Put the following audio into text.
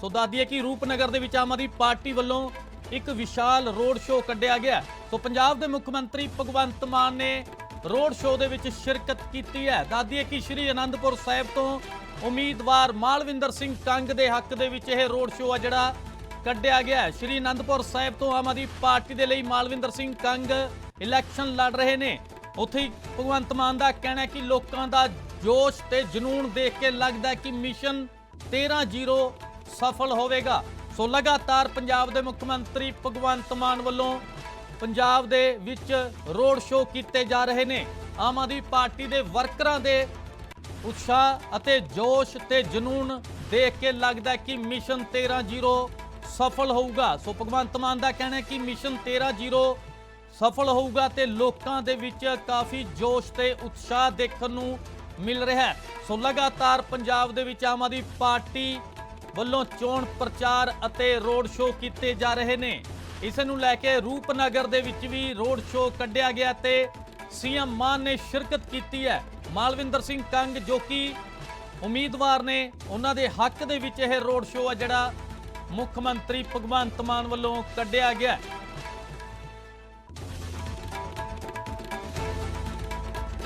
ਸੋ ਦੱਸਦੀਏ ਕਿ ਰੂਪਨਗਰ ਦੇ ਵਿੱਚ ਆਮ ਆਦਮੀ ਪਾਰਟੀ ਵੱਲੋਂ ਇੱਕ ਵਿਸ਼ਾਲ ਰੋਡ ਸ਼ੋਅ ਕੱਢਿਆ ਗਿਆ ਸੋ ਪੰਜਾਬ ਦੇ ਮੁੱਖ ਮੰਤਰੀ ਭਗਵੰਤ ਮਾਨ ਨੇ ਰੋਡ ਸ਼ੋਅ ਦੇ ਵਿੱਚ ਸ਼ਿਰਕਤ ਕੀਤੀ ਹੈ। ਦੱਸਦੀਏ ਕਿ ਸ਼੍ਰੀ ਅਨੰਦਪੁਰ ਸਾਹਿਬ ਤੋਂ ਉਮੀਦਵਾਰ ਮਾਲਵਿੰਦਰ ਸਿੰਘ ਕੰਗ ਦੇ ਹੱਕ ਦੇ ਵਿੱਚ ਇਹ ਰੋਡ ਸ਼ੋਅ ਆ ਜਿਹੜਾ ਕੱਢਿਆ ਗਿਆ ਸ਼੍ਰੀ ਅਨੰਦਪੁਰ ਸਾਹਿਬ ਤੋਂ ਆਮ ਆਦਮੀ ਪਾਰਟੀ ਦੇ ਲਈ ਮਾਲਵਿੰਦਰ ਸਿੰਘ ਕੰਗ ਇਲੈਕਸ਼ਨ ਲੜ ਰਹੇ ਨੇ। ਉੱਥੇ ਹੀ ਭਗਵੰਤ ਮਾਨ ਦਾ ਕਹਿਣਾ ਕਿ ਲੋਕਾਂ ਦਾ ਜੋਸ਼ ਤੇ ਜਨੂਨ ਦੇਖ ਕੇ ਲੱਗਦਾ ਕਿ ਮਿਸ਼ਨ 13-0 ਸਫਲ ਹੋਵੇਗਾ। ਸੋ ਲਗਾਤਾਰ ਪੰਜਾਬ ਦੇ ਮੁੱਖ ਮੰਤਰੀ ਭਗਵੰਤ ਮਾਨ ਵੱਲੋਂ ਪੰਜਾਬ ਦੇ ਵਿੱਚ ਰੋਡ ਸ਼ੋਅ ਕੀਤੇ ਜਾ ਰਹੇ ਨੇ। ਆਮ ਆਦਮੀ ਪਾਰਟੀ ਦੇ ਵਰਕਰਾਂ ਦੇ ਉਤਸ਼ਾਹ ਅਤੇ ਜੋਸ਼ ਤੇ ਜਨੂਨ ਦੇਖ ਕੇ ਲੱਗਦਾ ਕਿ ਮਿਸ਼ਨ 13-0 ਸਫਲ ਹੋਊਗਾ। ਸੋ ਭਗਵੰਤ ਮਾਨ ਦਾ ਕਹਿਣਾ ਹੈ ਕਿ ਮਿਸ਼ਨ 13-0 ਸਫਲ ਹੋਊਗਾ ਤੇ ਲੋਕਾਂ ਦੇ ਵਿੱਚ ਕਾਫੀ ਜੋਸ਼ ਤੇ ਉਤਸ਼ਾਹ ਦੇਖਣ ਨੂੰ ਮਿਲ ਰਿਹਾ ਹੈ। ਸੋ ਲਗਾਤਾਰ ਪੰਜਾਬ ਦੇ ਵਿੱਚ ਆਮ ਆਦਮੀ ਪਾਰਟੀ ਵੱਲੋਂ ਚੋਣ ਪ੍ਰਚਾਰ ਅਤੇ ਰੋਡ ਸ਼ੋਅ ਕੀਤੇ ਜਾ ਰਹੇ ਨੇ। ਇਸ ਨੂੰ ਲੈ ਕੇ ਰੂਪਨਗਰ ਦੇ ਵਿੱਚ ਵੀ ਰੋਡ ਸ਼ੋਅ ਕੱਢਿਆ ਗਿਆ ਤੇ ਸੀਐਮ ਮਾਨ ਨੇ ਸ਼ਿਰਕਤ ਕੀਤੀ ਹੈ। ਮਾਲਵਿੰਦਰ ਸਿੰਘ ਕੰਗ ਜੋ ਕਿ ਉਮੀਦਵਾਰ ਨੇ, ਉਹਨਾਂ ਦੇ ਹੱਕ ਦੇ ਵਿੱਚ ਇਹ ਰੋਡ ਸ਼ੋਅ ਆ ਜਿਹੜਾ ਮੁੱਖ ਮੰਤਰੀ ਭਗਵੰਤ ਮਾਨ ਵੱਲੋਂ ਕੱਢਿਆ ਗਿਆ।